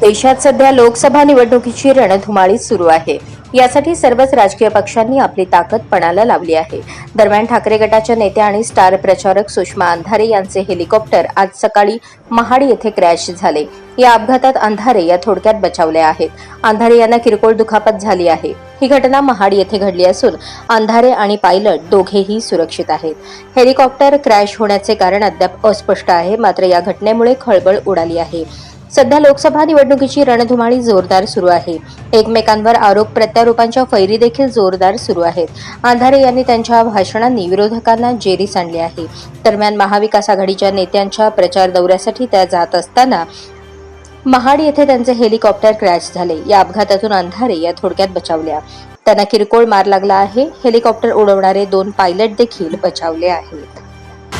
देशात सध्या लोकसभा निवडणुकीची रणधुमाळी सुरू आहे. यासाठी सर्वच राजकीय पक्षांनी आपली ताकद पणाला लावली आहे. दरम्यान ठाकरे गटाच्या नेत्या आणि स्टार प्रचारक सुषमा अंधारे यांचे हेलिकॉप्टर आज सकाळी महाड येथे क्रॅश झाले. या अपघातात अंधारे या थोडक्यात बचावल्या आहेत. अंधारे यांना किरकोळ दुखापत झाली आहे. ही घटना महाड येथे घडली असून अंधारे आणि पायलट दोघेही सुरक्षित आहेत. हेलिकॉप्टर क्रॅश होण्याचे कारण अद्याप अस्पष्ट आहे. मात्र या घटनेमुळे खळबळ उडाली आहे. सध्या लोकसभा निवडणुकीची रणधुमाळी जोरदार सुरू आहे. एकमेकांवर आरोप प्रत्यारोपांच्या फैरी देखील जोरदार सुरू आहेत. अंधारे यांनी त्यांच्या भाषणांनी विरोधकांना जेरी सांडली आहे. दरम्यान महाविकास आघाडीच्या नेत्यांच्या प्रचार दौऱ्यासाठी त्या जात असताना महाड येथे त्यांचे हेलिकॉप्टर क्रॅश झाले. या अपघातातून अंधारे या थोडक्यात बचावल्या. त्यांना किरकोळ मार लागला आहे. हेलिकॉप्टर उडवणारे दोन पायलट देखील बचावले आहेत.